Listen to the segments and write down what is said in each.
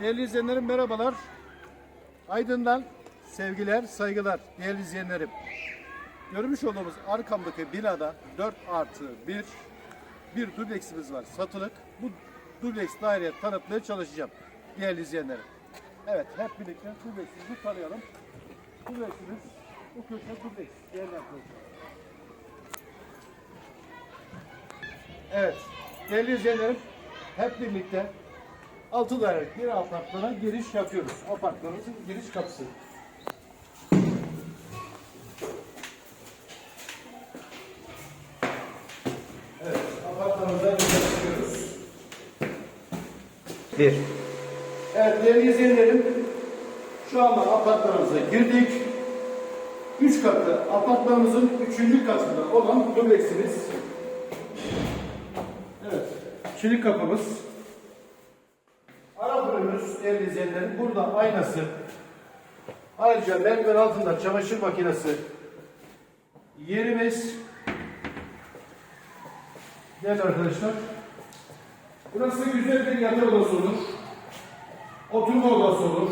Değerli izleyenlerim merhabalar. Aydın'dan sevgiler, saygılar değerli izleyenlerim. Görmüş olduğumuz arkamdaki binada 4 artı 1 bir dubleksimiz var satılık. Bu dubleks daireye tanıtmaya çalışacağım değerli izleyenlerim. Evet hep birlikte dubleksimizi tanıyalım. Dubleksimiz bu köşe dubleks değerli arkadaşlar. Evet değerli izleyenlerim hep birlikte altı dairelik bir apartmana giriş yapıyoruz. Apartmanımızın giriş kapısı. Evet, apartmanımıza giriş yapıyoruz. Bir. Evet değerli izleyenlerim, şu anda apartmanımıza girdik. Üç katlı apartmanımızın üçüncü katında olan dubleksimiz. Evet, çelik kapımız. Değerli izleyenlerim, burada aynası. Ayrıca merdiven altında çamaşır makinesi. Yerimiz. Gel arkadaşlar. Burası güzel bir yatak odası olur. Oturma odası olur.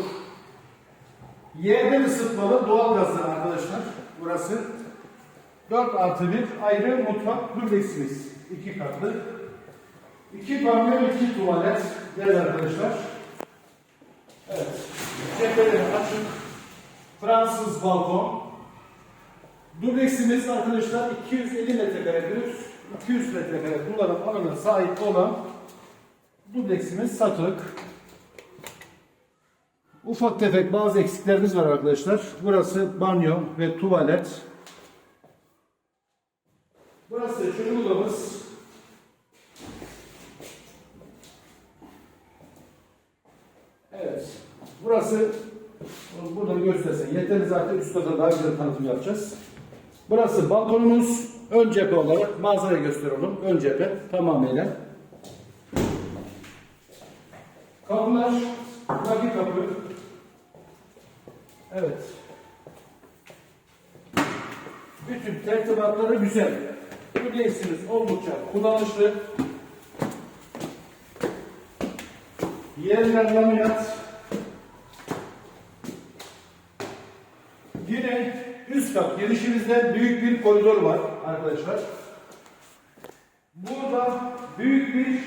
Yerden ısıtmalı doğal gazlı arkadaşlar. Burası 4 artı 1 ayrı mutfak dubleksimiz. 2 katlı. 2 banyo, 2 tuvalet. Gel arkadaşlar. Evet. Cepheleri. Fransız balkon. Dubleksimiz arkadaşlar 250 metrekaredir. 200 metrekare kullanım alanına sahip olan dubleksimiz satılık. Ufak tefek bazı eksiklerimiz var arkadaşlar. Burası banyo ve tuvalet. Burası çocuk odamız. Evet. Burası burada göstersen. Yeterli zaten üst kata daha güzel tanıtım yapacağız. Burası balkonumuz. Ön cephe olarak manzarayı gösteriyorum. Ön cephe tamamıyla. Kapılar, buradaki kapı. Evet. Bütün tertibatları güzel. Dubleksimiz oldukça kullanışlı. Yerler laminat. Yine üst kat girişimizde büyük bir koridor var arkadaşlar. Burada büyük bir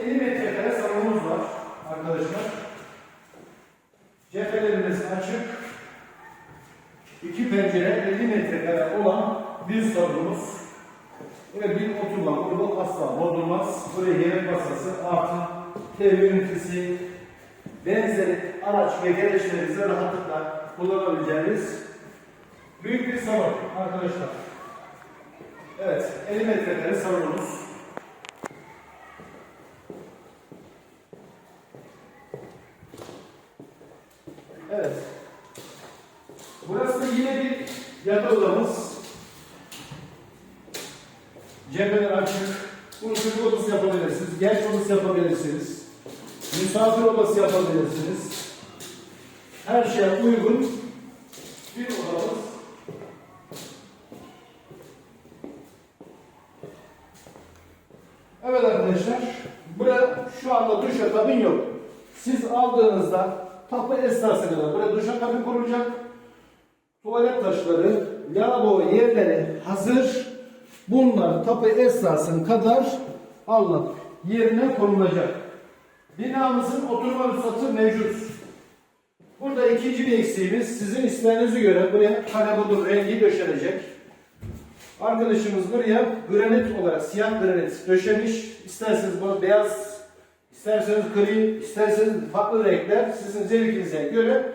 50 metrekare salonumuz var arkadaşlar. Cephelerimiz açık. İki pencere 50 metrekare olan bir salonumuz. Ve bir oturma grubu asla bozulmaz. Buraya yemek masası, artı TV ünitesi, benzeri araç ve gereçlerinizi rahatlıkla kullanabileceğiniz salon arkadaşlar. Evet, 50 metrekare salonumuz. Evet. Burası yine bir yatak odamız. Cepheler açık. Bunu çocuk odası yapabilirsiniz, genç odası yapabilirsiniz. Misafir odası yapabilirsiniz. Her şeye uygun bir odamız. Evet arkadaşlar, burada şu anda duşakabin yok. Siz aldığınızda tapu esnasında buraya duşakabin kurulacak. Tuvalet taşları, lavabo yerleri hazır. Bunlar tapu esnasına kadar alınıp yerine konulacak. Binamızın oturma ruhsatı mevcut. Burada ikinci bir eksiğimiz sizin isteğinize göre buraya karabudur rengi döşenecek. Arkadaşımız buraya granit olarak siyah granit döşemiş. İsterseniz bunu beyaz, isterseniz gri, isterseniz farklı renkler sizin zevkinize göre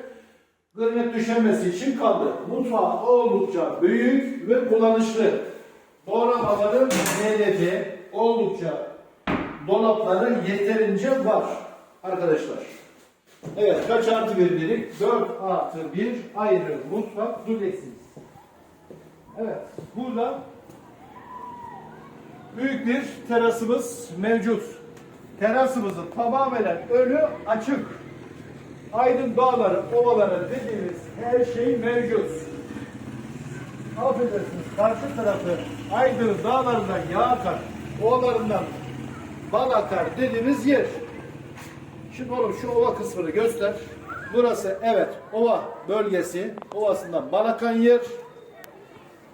granit döşenmesi için kaldı. Mutfağı oldukça büyük ve kullanışlı. Doğramaların NDT oldukça dolapları yeterince var arkadaşlar. Evet kaç artı bir dedik? 4 artı 1 ayrı mutfak dubleksiniz. Evet burada büyük bir terasımız mevcut. Terasımızın tamamen önü açık. Aydın dağları, ovaları dediğimiz her şey mevcut. Affedersiniz karşı tarafı Aydın dağlarından yağ akar, ovalarından bal akar dediğimiz yer. Şimdi oğlum şu ova kısmını göster. Burası evet ova bölgesi. Ovasından bal akan yer.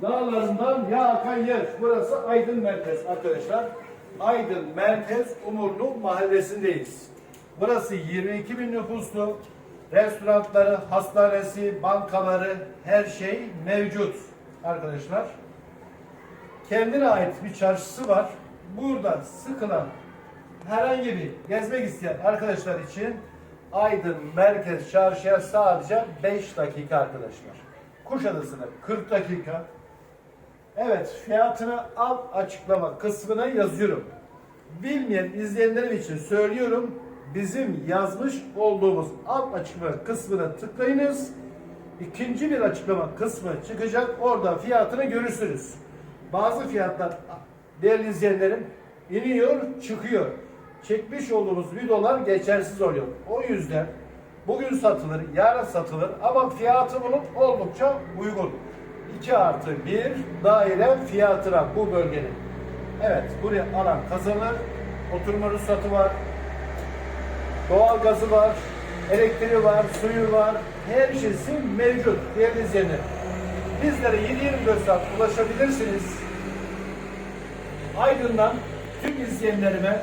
Dağlarından yağ akan yer. Burası Aydın Merkez arkadaşlar. Aydın Merkez Umurlu Mahallesi'ndeyiz. Burası 22 bin nüfuslu. Restoranları, hastanesi, bankaları her şey mevcut arkadaşlar. Kendine ait bir çarşısı var. Burada sıkılan herhangi bir gezmek isteyen arkadaşlar için Aydın Merkez Çarşı'ya sadece 5 dakika arkadaşlar. Kuşadası'na 40 dakika. Evet fiyatını alt açıklama kısmına yazıyorum. Bilmeyen izleyenlerim için söylüyorum. Bizim yazmış olduğumuz alt açıklama kısmına tıklayınız. İkinci bir açıklama kısmı çıkacak. Orada fiyatını görürsünüz. Bazı fiyatlar değerli izleyenlerim iniyor çıkıyor. Çekmiş olduğumuz videolar geçersiz oluyor. O yüzden bugün satılır, yarın satılır ama fiyatı bunun oldukça uygun. 2 artı 1 daire fiyatına bu bölgenin. Evet buraya alan kazanır. Oturma ruhsatı var. Doğal gazı var. Elektriği var, suyu var. Her şeysi mevcut değerli izleyenler. Bizlere 7-24 saat ulaşabilirsiniz. Aydın'dan tüm izleyenlerime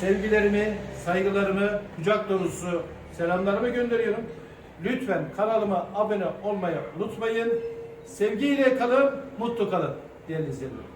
sevgilerimi, saygılarımı, kucak dolusu selamlarımı gönderiyorum. Lütfen kanalıma abone olmayı unutmayın. Sevgiyle kalın, mutlu kalın değerli izleyenler.